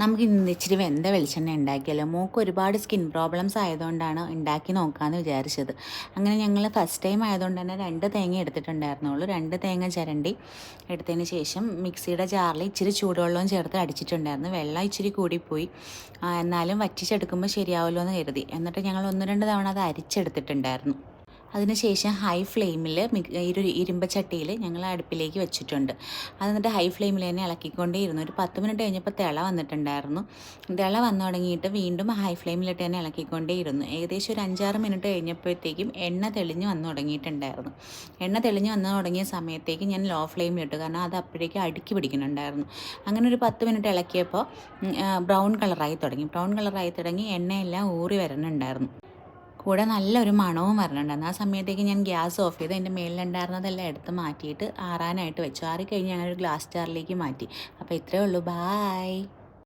നമുക്ക് ഇന്ന് ഇച്ചിരി വെന്ത വെളിച്ചെണ്ണ ഉണ്ടാക്കിയല്ലോ മൂക്ക് ഒരുപാട് സ്കിൻ പ്രോബ്ലംസ് ആയതുകൊണ്ടാണ് ഉണ്ടാക്കി നോക്കാമെന്ന് വിചാരിച്ചത്. അങ്ങനെ ഞങ്ങൾ ഫസ്റ്റ് ടൈം ആയതുകൊണ്ട് തന്നെ രണ്ട് തേങ്ങ എടുത്തിട്ടുണ്ടായിരുന്നുള്ളൂ. രണ്ട് തേങ്ങ ചിരണ്ടി എടുത്തതിന് ശേഷം മിക്സിയുടെ ജാറിൽ ഇച്ചിരി ചൂടുവെള്ളവും ചേർത്ത് അടിച്ചിട്ടുണ്ടായിരുന്നു. വെള്ളം ഇച്ചിരി കൂടിപ്പോയി. എന്നാലും വറ്റിച്ചെടുക്കുമ്പോൾ ശരിയാവുമല്ലോ എന്ന് കരുതി. എന്നിട്ട് ഞങ്ങൾ ഒന്ന് രണ്ട് തവണ അത് അരിച്ചെടുത്തിട്ടുണ്ടായിരുന്നു. അതിനുശേഷം ഹൈ ഫ്ലെയിമിൽ ഇരു ഇരുമ്പച്ചട്ടിയിൽ ഞങ്ങൾ അടുപ്പിലേക്ക് വെച്ചിട്ടുണ്ട്. അത് എന്നിട്ട് ഹൈ ഫ്ലെയിമിൽ തന്നെ ഇളക്കിക്കൊണ്ടേയിരുന്നു. ഒരു പത്ത് മിനിറ്റ് കഴിഞ്ഞപ്പോൾ തിള വന്നിട്ടുണ്ടായിരുന്നു. തിള വന്നു തുടങ്ങിയിട്ട് വീണ്ടും ഹൈ ഫ്ലെയിമിലിട്ട് തന്നെ ഇളക്കിക്കൊണ്ടേയിരുന്നു. ഏകദേശം ഒരു അഞ്ചാറ് മിനിറ്റ് കഴിഞ്ഞപ്പോഴത്തേക്കും എണ്ണ തെളിഞ്ഞ് വന്നു തുടങ്ങിയിട്ടുണ്ടായിരുന്നു. എണ്ണ തെളിഞ്ഞ് വന്നു തുടങ്ങിയ സമയത്തേക്ക് ഞാൻ ലോ ഫ്ലെയിമിലിട്ടു കാരണം അത് അപ്പോഴേക്കും അടുക്കി പിടിക്കുന്നുണ്ടായിരുന്നു. അങ്ങനെ ഒരു പത്ത് മിനിറ്റ് ഇളക്കിയപ്പോൾ ബ്രൗൺ കളറായി തുടങ്ങി. ബ്രൗൺ കളറായി തുടങ്ങി എണ്ണയെല്ലാം ഊറി വരുന്നുണ്ടായിരുന്നു കൂടെ നല്ലൊരു മണവും വരണുണ്ടായിരുന്നു. ആ സമയത്തേക്ക് ഞാൻ ഗ്യാസ് ഓഫ് ചെയ്ത് അതിന്റെ മേലിലുണ്ടായിരുന്നതെല്ലാം എടുത്ത് മാറ്റിയിട്ട് ആറാനായിട്ട് വെച്ചു. ആറി കഴിഞ്ഞ് ഞാനൊരു ഗ്ലാസ് ജാറിലേക്ക് മാറ്റി. അപ്പോൾ ഇത്രയേ ഉള്ളൂ. ബായ്